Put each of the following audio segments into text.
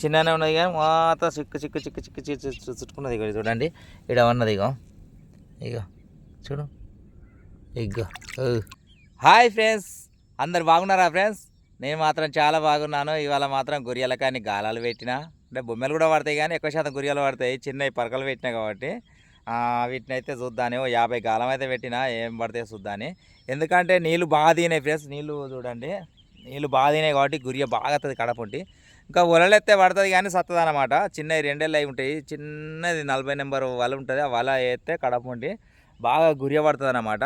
చిన్ననే ఉన్నది కానీ మాత చిక్కు చిక్కు చిక్కు చిక్కు చిక్కు చిక్కు చుట్టుకున్నది ఇక చూడండి. ఇక్కడ ఉన్నది ఇక ఇక చూడు. ఇగో. ఓ. Hi friends. అందరు బాగున్నారా ఫ్రెండ్స్? నేను మాత్రం చాలా బాగున్నాను. ఇవాళ మాత్రం గొరియల కానీ గాలాలు పెట్టిన. అంటే బొమ్మలు కూడా పడతాయి కానీ ఎక్కువ శాతం గొరియలు పడతాయి. చిన్నవి పరకలు పెట్టినా కాబట్టి. వీటిని అయితే చూద్దాని. ఓ యాభై గాలం అయితే పెట్టినా. ఏం పడితే చూద్దాని. ఎందుకంటే నీళ్ళు బాగా తినాయి ఫ్రెండ్స్. నీళ్ళు చూడండి. నీళ్ళు బాగా తినాయి కాబట్టి గురియ బాగా వస్తుంది కడపంటి. ఇంకా వలలు ఎత్తే పడుతుంది కానీ సత్తది అనమాట చిన్నవి రెండేళ్ళు అయి ఉంటాయి. చిన్నది నలభై నెంబర్ వల ఉంటుంది. ఆ వల కడప కడపంటి బాగా గురియ పడుతుంది అనమాట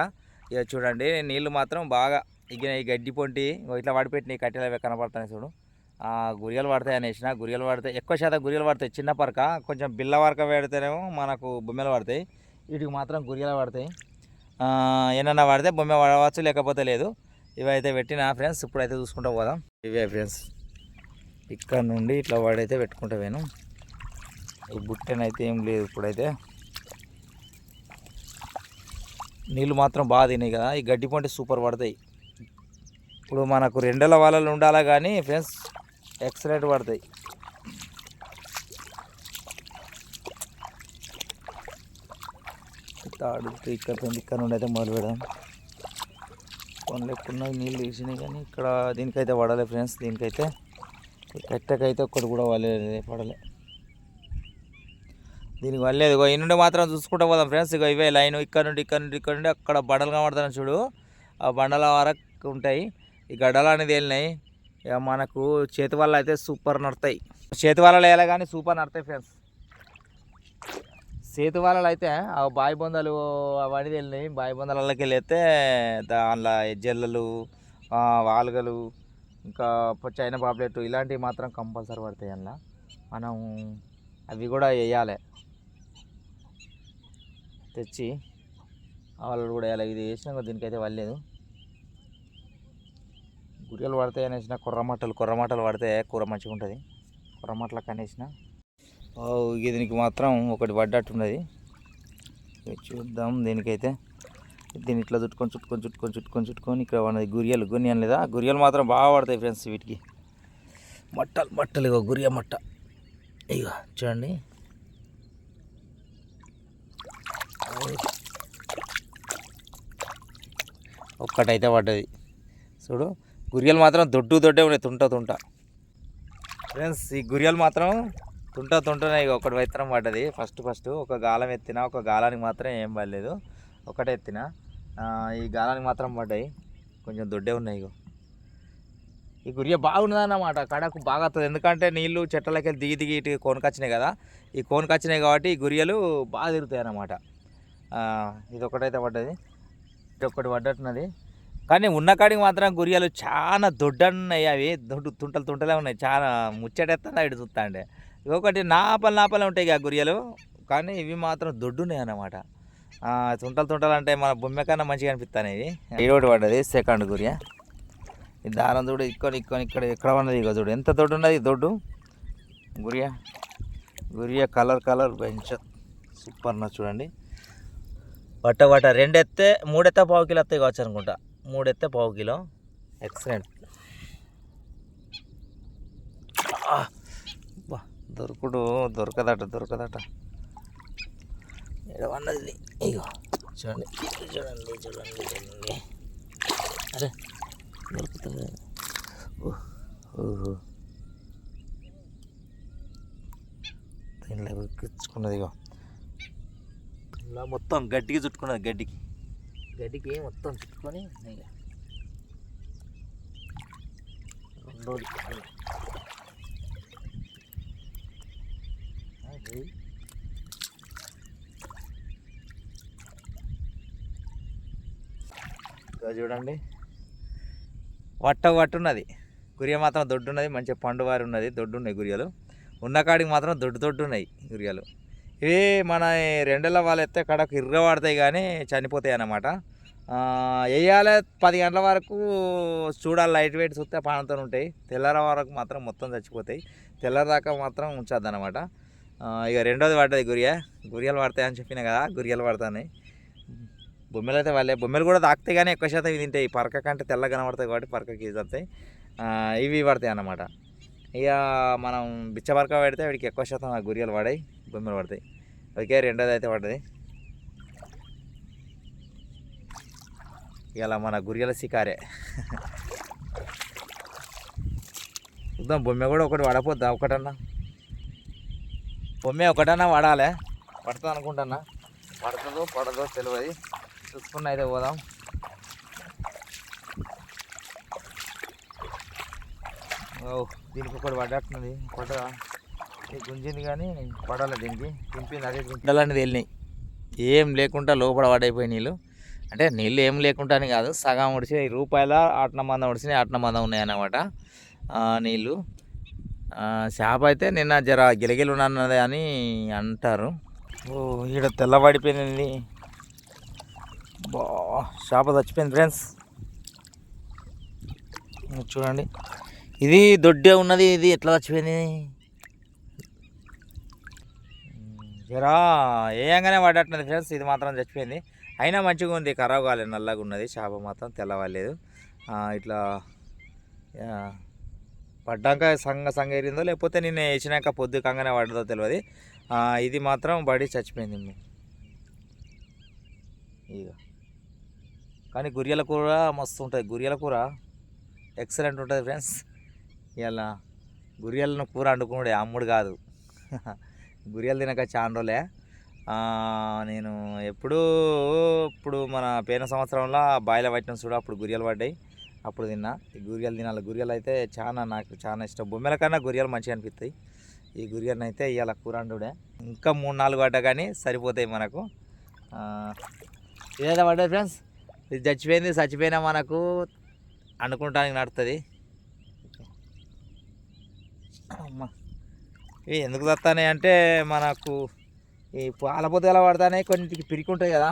ఇక చూడండి నీళ్ళు మాత్రం బాగా ఇక ఈ గడ్డి పొంటి ఇట్లా పడిపెట్టిన కట్టెలు అవి కనపడుతున్నాయి చూడు. ఆ గురియలు పడతాయి అనేసిన గురియలు పడతాయి. ఎక్కువ శాతం గురియలు పడతాయి. చిన్న పరక కొంచెం బిల్ల వరక పెడితేనేమో మనకు బొమ్మలు పడతాయి. వీటికి మాత్రం గురియలు పడతాయి. ఏమన్నా పడితే బొమ్మ పడవచ్చు లేకపోతే లేదు. ఇవైతే పెట్టినా ఫ్రెండ్స్ ఇప్పుడైతే చూసుకుంటా పోదాం. ఇవే ఫ్రెండ్స్ ఇక్కడ నుండి ఇట్లా వాడైతే పెట్టుకుంటా పోయాను ఈ అయితే ఏం లేదు ఇప్పుడైతే. నీళ్ళు మాత్రం బాగా తినాయి కదా ఈ గడ్డి పంట సూపర్ పడతాయి. ఇప్పుడు మనకు రెండల వాళ్ళలు ఉండాలా కానీ ఫ్రెండ్స్ ఎక్సలెంట్ పడతాయి. తాడు ఇక్కడ ఇక్కడ నుండి అయితే మొదలు పెడదాం. కొన్ని ఎక్కువ నీళ్ళు తీసినాయి కానీ ఇక్కడ దీనికైతే పడలే ఫ్రెండ్స్ దీనికైతే ఈ కట్టెకైతే ఒక్కటి కూడా పడలేదు పడలే. దీనికి వల్లేదు ఇక నుండి మాత్రం చూసుకుంటూ పోదాం ఫ్రెండ్స్ ఇక ఇవే లైన్ ఇక్కడ నుండి ఇక్కడ నుండి ఇక్కడ నుండి అక్కడ బండలు కనబడతాను చూడు. ఆ బండల వరకు ఉంటాయి ఈ గడ్డలు అనేది వెళ్ళినాయి. ఇక మనకు చేతి వల్ల అయితే సూపర్ నడతాయి చేతి వల్ల వేయాలి కానీ సూపర్ నడతాయి ఫ్రెండ్స్. సేతు వాళ్ళలో అయితే ఆ బాయి బొందలు అవన్నీ వెళ్ళినాయి బాయి బొందలకి వెళ్తే దానిలో జల్లలు వాలుగలు ఇంకా చైనా పాప్లెట్ ఇలాంటివి మాత్రం కంపల్సరీ పడతాయి అందులో మనం అవి కూడా వేయాలి. తెచ్చి వాళ్ళు కూడా వేయాలి. ఇది వేసినా దీనికైతే వల్లేదు గురియలు పడతాయి అనేసిన కుర్రమట్టలు కుర్రమట్టలు పడితే కూర మంచిగా ఉంటుంది కుర్రమట్టలకు అనేసిన దీనికి మాత్రం ఒకటి పడ్డట్టున్నది చూద్దాం దీనికైతే. దీన్ని ఇట్లా చుట్టుకొని చుట్టుకొని చుట్టుకొని చుట్టుకొని చుట్టుకొని ఇక్కడ ఉన్నది గురియలు గురియాలు లేదా? గురియలు మాత్రం బాగా పడతాయి ఫ్రెండ్స్ వీటికి. మట్టలు మట్టలు ఇగో గురియ మట్ట. ఇగో చూడండి. ఒక్కటైతే పడ్డది. చూడు గురియలు మాత్రం దొడ్డు దొడ్డే ఉన్నాయి తుంట తుంట. ఫ్రెండ్స్ ఈ గురియలు మాత్రం తుంట తుంటనే ఇక ఒకటి వైత్రం పడ్డది. ఫస్ట్ ఫస్ట్ ఒక గాలం ఎత్తిన ఒక గాలానికి మాత్రం ఏం పడలేదు. ఒకటే ఎత్తిన. ఈ గాలానికి మాత్రం పడ్డాయి. కొంచెం దొడ్డే ఉన్నాయి ఇగో. ఈ గురియ బాగున్నది అన్నమాట కడకు బాగా వస్తుంది ఎందుకంటే నీళ్ళు చెట్లకి దిగి దిగి ఇటు కోనకొచ్చినాయి కదా. ఈ కోనకొచ్చినాయి కాబట్టి ఈ గురియలు బాగా తిరుగుతాయి అన్నమాట. ఇది ఒకటైతే పడ్డది. ఇది ఒకటి పడ్డట్టున్నది. కానీ ఉన్న కాడికి మాత్రం గురియలు చాలా దొడ్డన్నాయి అవి. దొడ్డు తుంటలు తుంటలే ఉన్నాయి. చాలా ముచ్చటెత్తాను ఇటు చూస్తా అంటే ఇంకొకటి నాపలు నాపలే ఉంటాయి ఇక గురియలు. కానీ ఇవి మాత్రం దొడ్డున్నాయి అన్నమాట. తుంటలు తుంటలు అంటే మన బొమ్మ కన్నా మంచిగా అనిపిస్తాయి ఇవి. ఏడోటి పడ్డది సెకండ్ గురియ ఈ దారం చూడు ఇక్కడ ఇక్కడ ఇక్కడ ఎక్కడ ఉన్నది ఇక చూడు. ఎంత దొడ్డు ఉన్నది దొడ్డు? గురియ. గురియ కలర్ కలర్ బెంచ్. సూపర్ నా చూడండి. వట్ట వట్ట రెండు ఎత్తే పావు కిలో వస్తాయి కావచ్చు అనుకుంటా. మూడెత్తే పావు కిలో. ఎక్సలెంట్. దొరుకుడు దొరకదట దొరకదట. ఎడవన్నది ఇగో చూడండి చూడండి చూడండి చూడండి. అరే దొరుకుతుంది. ఓహో దీనిలో ఎక్కించుకున్నది ఇగో. ఇలా మొత్తం గడ్డికి చుట్టుకున్నది గడ్డికి. గడ్డికి మొత్తం చుట్టుకొని ఇక రెండోది. అది. చూడండి. వట్ట వట్టున్నది. గురియ మాత్రం దొడ్డున్నది మంచిగా పండువారి ఉన్నది దొడ్డున్నాయి గురియలు. ఉన్న కాడికి మాత్రం దొడ్డు దొడ్డు ఉన్నాయి గురియలు. ఇవి మన రెండేళ్ళ వాళ్ళు ఎత్తే కడకు ఇర్ర పడతాయి కానీ చనిపోతాయి అన్నమాట. వేయాలి పది గంటల వరకు చూడాలి లైట్ వెయిట్ చూస్తే పానంతో ఉంటాయి. తెల్లర వరకు మాత్రం మొత్తం చచ్చిపోతాయి. తెల్లర దాకా మాత్రం ఉంచద్దు అనమాట ఇక రెండోది పడ్డది గురియ. గురియలు పడతాయని చెప్పిన కదా గురియలు పడతాయి బొమ్మలు అయితే వాళ్ళే బొమ్మలు కూడా తాకుతాయి కానీ ఎక్కువ శాతం ఇవి తింటాయి. పరక కంటే తెల్లగా కనబడతాయి కాబట్టి పరకకి ఇది వస్తాయి. ఇవి పడతాయి అన్నమాట. ఇక మనం బిచ్చబరక పెడితే వీడికి ఎక్కువ శాతం ఆ గురియలు పడాయి బొమ్మలు పడతాయి. ఓకే రెండోది అయితే పడ్డది. ఇలా మన గురియల శికారే చూద్దాం బొమ్మ కూడా ఒకటి పడపోద్దా? ఒకటన్నా? పొమ్మే ఒకటన్నా పడాలి? పడుతుంది అనుకుంటున్నా. పడుతుందో పడదో తెలియదు చూసుకున్న అయితే పోదాం. ఓ దీనికి ఒకటి పడ్డట్టున్నది. పడదా గుంజింది కానీ పడాలి దీనికి. దింపింది అదే గుంటలన్నీ తేలినాయి ఏం లేకుండా లోపల పడైపోయి నీళ్ళు. అంటే నీళ్ళు ఏం లేకుండా అని కాదు సగం ఉడిచినాయి రూపాయల ఆటన మందం ఉడిచినాయి ఆటన మందం ఉన్నాయి అన్నమాట. నీళ్ళు. చేప అయితే నిన్న జర గిలగిలు ఉన్నది అని అంటారు. ఓ ఈడ తెల్లబడిపోయింది బా చేప చచ్చిపోయింది ఫ్రెండ్స్. చూడండి. ఇది దొడ్డే ఉన్నది ఇది ఎట్లా చచ్చిపోయింది? జరా ఏయంగానే పడ్డట్టున్నది ఫ్రెండ్స్ ఇది మాత్రం చచ్చిపోయింది. అయినా మంచిగా ఉంది ఖరాబ్ కాలేదు నల్లగా ఉన్నది చేప మాత్రం తెల్లవాలేదు. ఇట్లా పడ్డాక సంగ సంగరిందో లేకపోతే నిన్న వేసినాక పొద్దు కంగనే పడ్డదో తెలియదు ఇది మాత్రం బడి చచ్చిపోయింది ఇక కానీ గురియల కూర మస్తు ఉంటుంది గురియల కూర ఎక్సలెంట్ ఉంటుంది ఫ్రెండ్స్ ఇలా గురియలను కూర వండుకున్నాడే అమ్ముడు కాదు. గురియలు తినక చాలా రోజులే. నేను ఎప్పుడూ ఇప్పుడు మన పోయిన సంవత్సరంలో బాయిల పట్టిన చూడ అప్పుడు గురియలు పడ్డాయి. అప్పుడు తిన్నా. ఈ గురియలు తినాలి. గురియలు అయితే చాలా నాకు చాలా ఇష్టం. బొమ్మెల కన్నా గురియలు మంచిగా అనిపిస్తాయి. ఈ గురియలను అయితే ఇవాళ కూర వండుడే ఇంకా మూడు నాలుగు పడ్డా కానీ సరిపోతాయి మనకు. ఆ, ఇదైతే పడ్డది ఫ్రెండ్స్ ఇది చచ్చిపోయింది చచ్చిపోయినా మనకు అనుకుంటానికి నడుతుంది ఇవి ఎందుకు తత్తానే అంటే మనకు ఈ పాల పొద్దుగల పడతానే? కొన్నిటికి పిరికి ఉంటాయి కదా.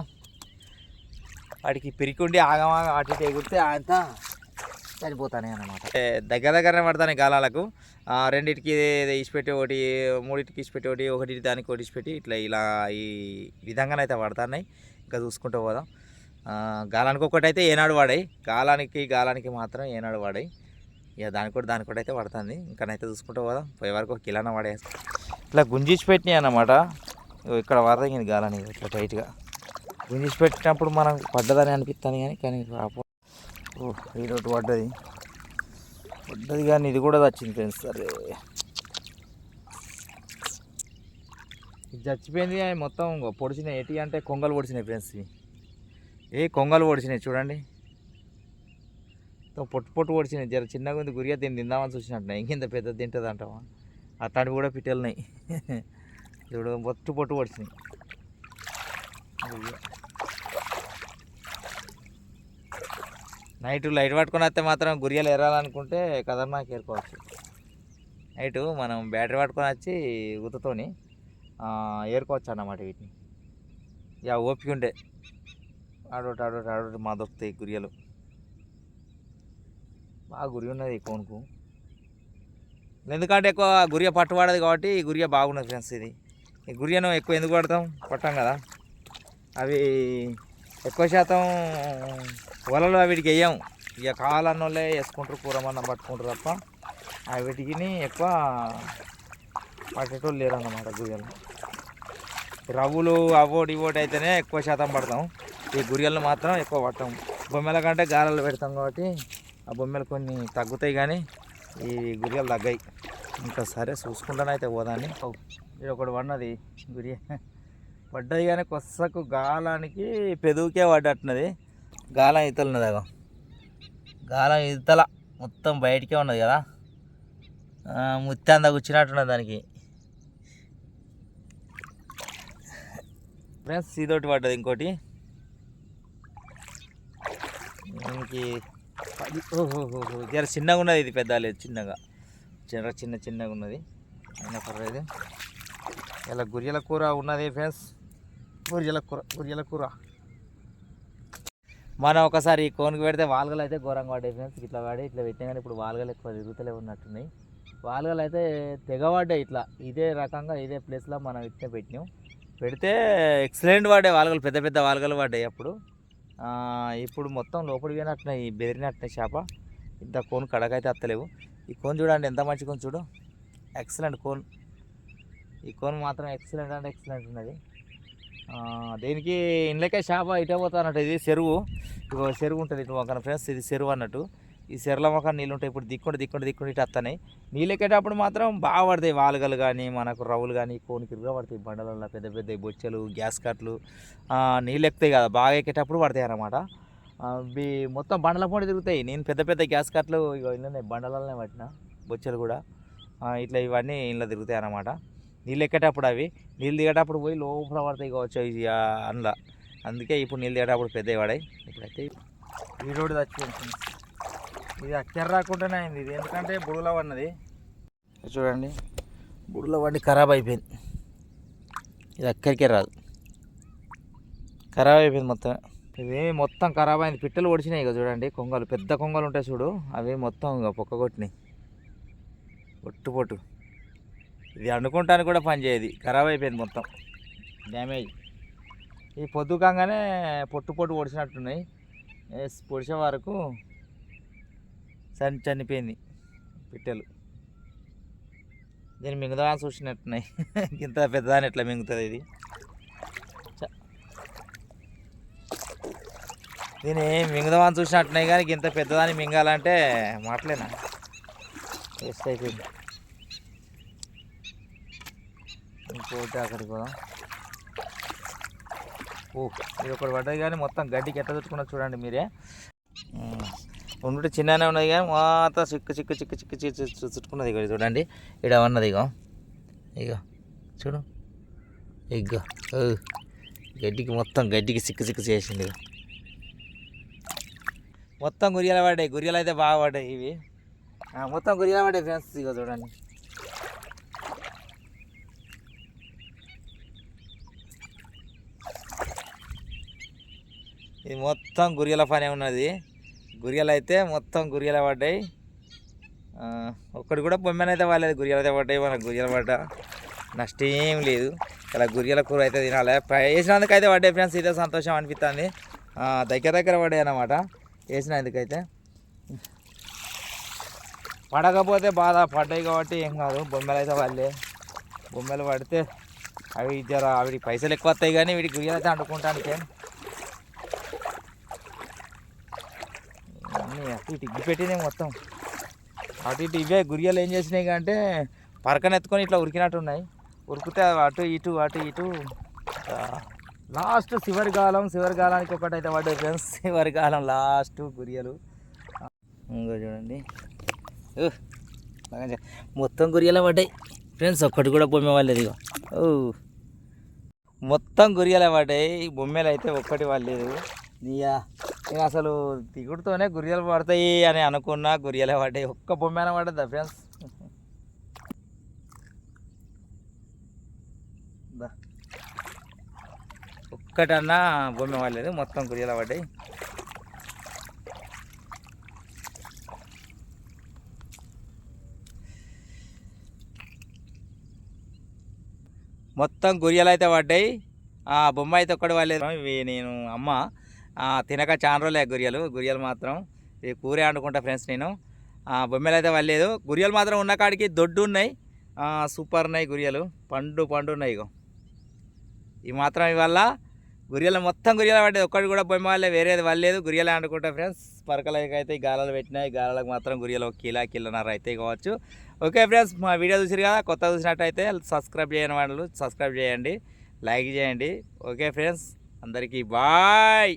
వాటికి పిరికి ఉండి ఆగమాగ అటు ఇటు ఎగురితే అంత చనిపోతానే అనమాట దగ్గర దగ్గరనే పడతాయి గాలాలకు. రెండింటికి ఇచ్చిపెట్టి ఇసిపెట్టి ఒకటి మూడింటికి ఇసిపెట్టి ఒకటి ఒకటి దానికి ఒకటి ఇచ్చిపెట్టి ఇట్లా ఇలా ఈ విధంగానైతే పడుతున్నాయి. ఇంకా చూసుకుంటూ పోదాం. గాలానికి ఒకటి అయితే ఏనాడు వాడాయి. గాలానికి గాలానికి మాత్రం ఏనాడు వాడాయి. ఇక దానికి కూడా దానికి కూడా అయితే పడుతుంది. ఇంకానైతే చూసుకుంటూ పోదాం. పోయే వరకు ఒక కిలానా పడేస్తాం ఇట్లా గుంజించి పెట్టినాయి అన్నమాట. ఇక్కడ వరదగింది గాలని ఇట్లా టైట్గా. గుంజించి పెట్టినప్పుడు మనం పడ్డదని అనిపిస్తాను కానీ కానీ రాపో ఈరోజు పడ్డది. పడ్డది కానీ ఇది కూడా వచ్చింది ఫ్రెండ్స్ సరే ఇది చచ్చిపోయింది అవి మొత్తం పొడిచినాయి. ఎటి అంటే కొంగలు పొడిచినాయి ఫ్రెండ్స్ ఇవి. ఏ కొంగలు పొడిచినాయి చూడండి. పొట్టు పొట్టు పొడిచినాయి. జర చిన్నగా ఉంది గురియా దీన్ని తిందామని చూసినట్టున్నాయి. ఇంకెంత పెద్ద తింటుంది అంటావా అట్లాంటివి కూడా పిట్టలున్నాయి. చూడు పొట్టు పొట్టు పొడిచినాయి. నైట్ లైట్ పట్టుకొని వస్తే మాత్రం గురియలు ఎరాలనుకుంటే కదర్మాకి ఏరుకోవచ్చు నైట్ మనం బ్యాటరీ పట్టుకొని వచ్చి ఉతతోని ఏరుకోవచ్చు అన్నమాట వీటిని. ఇక ఓపిక ఉండే. ఆడోటి ఆడోటి ఆడోటి మా దొరుకుతాయి గురియలు. బాగా గురి ఉన్నది ఈ కోనుకు ఎందుకంటే ఎక్కువ గురియ పట్టు పడదు కాబట్టి ఈ గురియ బాగున్నది ఫ్రెండ్స్ ఇది. ఈ గురియను ఎక్కువ ఎందుకు పడతాం? పట్టాం కదా. అవి ఎక్కువ శాతం వలలు వీటికి వేయం. ఇక కావాలన్న వాళ్ళే వేసుకుంటారు కూరమన్న పట్టుకుంటారు తప్ప ఆ వీటికి ఎక్కువ పట్టేటోళ్ళు లేరు అన్నమాట గురియలు రవ్వులు అవోటి ఇవోటి అయితేనే ఎక్కువ శాతం పడతాం. ఈ గురియలను మాత్రం ఎక్కువ పడతాం బొమ్మెల కంటే గాలలు పెడతాం కాబట్టి ఆ బొమ్మలు కొన్ని తగ్గుతాయి కానీ ఈ గురియలు తగ్గాయి. ఇంకా సరే చూసుకుంటానైతే పోదాన్ని. ఓ, ఇది ఒకటి పడినది గురియ పడ్డది కానీ కొස්සకు గాలానికి పెదువుకే పడ్డట్టున్నది. గాలం ఈతలున్నది అగో. గాలం ఈతల మొత్తం బయటికే ఉన్నది కదా. ఆ, ముత్తి అందా కూర్చున్నట్టున్నది దానికి. ఫ్రెండ్స్ ఇదోటి పడ్డది ఇంకోటి. దీనికి పది ఓహో జర చిన్నగా ఉన్నది ఇది పెద్ద లేదు చిన్నగా. జర చిన్న చిన్నగా ఉన్నది. అయినా పర్లేదు ఇలా గురియల కూర ఉన్నది ఫ్రెండ్స్. గొర్రెల కూర గొర్రెల కూర. మనం ఒకసారి ఈ కోనుకు పెడితే వాల్గలు అయితే ఘోరంగా పడ్డాయి ఫ్రెండ్స్ ఇట్లా పడి ఇట్లా పెట్టినా కానీ ఇప్పుడు వాల్గలు ఎక్కువ తిరుగుతలే ఉన్నట్టున్నాయి. వాల్గలు అయితే తెగబడ్డాయి ఇట్లా. ఇదే రకంగా ఇదే ప్లేస్లో మనం ఇట్లా పెట్టినాం. పెడితే ఎక్సలెంట్ పడ్డాయి వాల్గలు పెద్ద పెద్ద వాల్గలు పడ్డాయి అప్పుడు. ఇప్పుడు మొత్తం లోపలికి పోయినట్టున్నాయి బెదిరినట్టున్నాయి చేప. ఇంత కోన్ కడకైతే అత్తలేవు. ఈ కోన్ చూడండి ఎంత మంచి కోన్ చూడు. Excellent cone. ఈ కోన్ మాత్రం ఎక్సలెంట్ అంటే ఎక్సలెంట్ ఉన్నది. దీనికి ఇండ్లకే షాప ఇటే పోతా అన్నట్టు. ఇది చెరువు. ఇక చెరువు ఉంటుంది ఇటు మొక్కన ఫ్రెండ్స్ ఇది చెరువు అన్నట్టు. ఈ చెరువుల మొక్క నీళ్ళు ఉంటాయి. ఇప్పుడు దిక్కుంటే దిక్కుంటే దిక్కుంటే ఇటు వస్తున్నాయి నీళ్ళు ఎక్కేటప్పుడు మాత్రం బాగా పడతాయి వాలుగలు కానీ మనకు రవ్వులు కానీ కోనికి ఇరుగా పడతాయి. బండలలో పెద్ద పెద్ద బొచ్చెలు గ్యాస్ కట్లు నీళ్ళు ఎక్కుతాయి కదా. బాగా ఎక్కేటప్పుడు పడతాయి అన్నమాట. అవి మొత్తం బండల పొడి తిరుగుతాయి. నేను పెద్ద పెద్ద గ్యాస్ కట్లు ఇగో ఇళ్ళనే బండలనే పట్టిన బొచ్చలు కూడా. ఇట్లా ఇవన్నీ ఇంట్లో తిరుగుతాయి అన్నమాట. నీళ్ళు ఎక్కేటప్పుడు అవి. నీళ్ళు దిగేటప్పుడు పోయి లోపల పడతాయి కావచ్చు ఇవి అందులో అందుకే ఇప్పుడు నీళ్ళు దిగేటప్పుడు పెద్దవి పడాయి. ఇప్పుడైతే ఈ రోడ్డు చచ్చిపోయింది ఇది అక్కర రాకుండానే అయింది ఇది. ఎందుకంటే బుడులో పడినది చూడండి. బుడులో పడి ఖరాబ్ అయిపోయింది. ఇది అక్కడికే రాదు. ఖరాబ్ అయిపోయింది మొత్తం ఇవి మొత్తం ఖరాబ్ అయింది. పిట్టలు ఒడిచినాయి ఇక చూడండి. కొంగలు పెద్ద కొంగలు ఉంటాయి చూడు. అవి మొత్తం ఇక పొక్క కొట్టినాయి. పొట్టు పొట్టు. ఇది అనుకుంటానికి కూడా పనిచేయదు ఖరాబ్ అయిపోయింది మొత్తం. డ్యామేజ్. ఈ పొద్దు కాగానే పొట్టు పొట్టు పొడిచినట్టున్నాయి. పొడిచే వరకు చని చనిపోయింది పిట్టెలు. దీన్ని మింగుదా చూసినట్టున్నాయి. ఇంత పెద్దదాని ఎట్లా మింగుతుంది ఇది? చ. దీన్ని మింగుదామని చూసినట్టున్నాయి కానీ ఇంత పెద్దదాన్ని మింగాలంటే మాటలేనా? వేస్ట్ అయిపోయింది. ఇంకోటి అక్కడికి పోదాం. ఓ ఇది ఒకటి పడ్డది కానీ మొత్తం గడ్డికి ఎట్లా చుట్టుకున్నా చూడండి మీరే. ఉండుంటే చిన్ననే ఉన్నది కానీ మొత్తం చిక్కు చిక్కు చిక్కు చిక్కు చిక్కు చుట్టుకున్నది ఇక్కడ చూడండి. ఇక్కడ ఉన్నది ఇగో. ఇగో చూడు. ఇగో ఓ. గడ్డికి మొత్తం గడ్డికి సిక్కు సిక్కు చేసింది మొత్తం గురియాలు పడ్డాయి గురియలు అయితే బాగా పడ్డాయి ఇవి. మొత్తం గురియాలు పడ్డాయి ఫ్రెండ్స్ ఇగో చూడండి. ఇది మొత్తం గురియల పనే ఉన్నది. గురియలు అయితే మొత్తం గురియల పడ్డాయి. ఆ, ఒక్కటి కూడా బొమ్మనైతే వాళ్ళది గురియలు అయితే పడ్డాయి. మనకు గురియలు పడ్డ నష్టం ఏం లేదు. ఇలా గురియల కూర అయితే తినాలి. ఫ్రై వేసినందుకు అయితే పడ్డాయి ఫ్రెండ్స్. ఇదే సంతోషం అనిపిస్తుంది దగ్గర దగ్గర పడ్డాయి అన్నమాట. వేసినందుకైతే. పడకపోతే బాధ పడ్డాయి కాబట్టి ఏం కాదు. బొమ్మలు అయితే వాళ్ళే బొమ్మలు పడితే అవి జర అవి పైసలు ఎక్కువ వస్తాయి కానీ వీడి గురియలు అయితే అంటుకుంటానికే. అటు ఇటు ఇగ్గి పెట్టినాయి మొత్తం. అటు ఇటు ఇవే గురియలు ఏం చేసినాయి అంటే పరకనెత్తుకొని ఇట్లా ఉరికినట్టు ఉన్నాయి ఉరికితే అటు ఇటు అటు ఇటు. లాస్ట్ చివరి కాలం చివరి కాలానికి ఒకటైతే పడ్డాయి ఫ్రెండ్స్. చివరి కాలం లాస్ట్ గురియలు. ఇంకో చూడండి. మొత్తం గురియలే పడ్డాయి. ఫ్రెండ్స్ ఒక్కటి కూడా బొమ్మ వాళ్ళేది ఇగో. ఓ మొత్తం గురియలే పడ్డాయి. బొమ్మలు అయితే ఒక్కటి వాళ్ళలేదు నీయా నేను అసలు దిగుడుతోనే గురియలు పడతాయి అని అనుకున్నా గురియలే పడ్డాయి. ఒక్క బొమ్మ పడ్డదా ఫ్రెండ్స్ ఒక్కటన్నా బొమ్మ పడలేదు మొత్తం గురియలు పడ్డాయి. మొత్తం గురియలు అయితే పడ్డాయి. ఆ బొమ్మ అయితే ఒక్కటి వాళ్ళేది ఇవి నేను అమ్మ తినక చాలా రోజులే గురియలు. గురియలు మాత్రం ఇది కూరే వండుకుంటా ఫ్రెండ్స్ నేను. బొమ్మలు అయితే వల్లేదు గురియలు మాత్రం ఉన్న కాడికి దొడ్డు ఉన్నాయి. సూపర్ ఉన్నాయి గురియలు. పండు పండు ఉన్నాయి ఇగో. ఇవి మాత్రం ఇవల్ల గురియలు మొత్తం గురియలు పడ్డది. ఒక్కటి కూడా బొమ్మ వాళ్ళే వేరేది వల్లేదు. గురియలే వండుకుంటా ఫ్రెండ్స్. పరకలకి అయితే ఈ గాలాలు పెట్టినాయి. గాలాలకు మాత్రం గురియలు ఒక కిలో కిలోన్నర అయితే కావచ్చు. ఓకే ఫ్రెండ్స్ మా వీడియో చూసిరు కదా? కొత్త చూసినట్టయితే సబ్స్క్రైబ్ చేయని వాళ్ళు సబ్స్క్రైబ్ చేయండి. లైక్ చేయండి. ఓకే ఫ్రెండ్స్ అందరికీ బాయ్!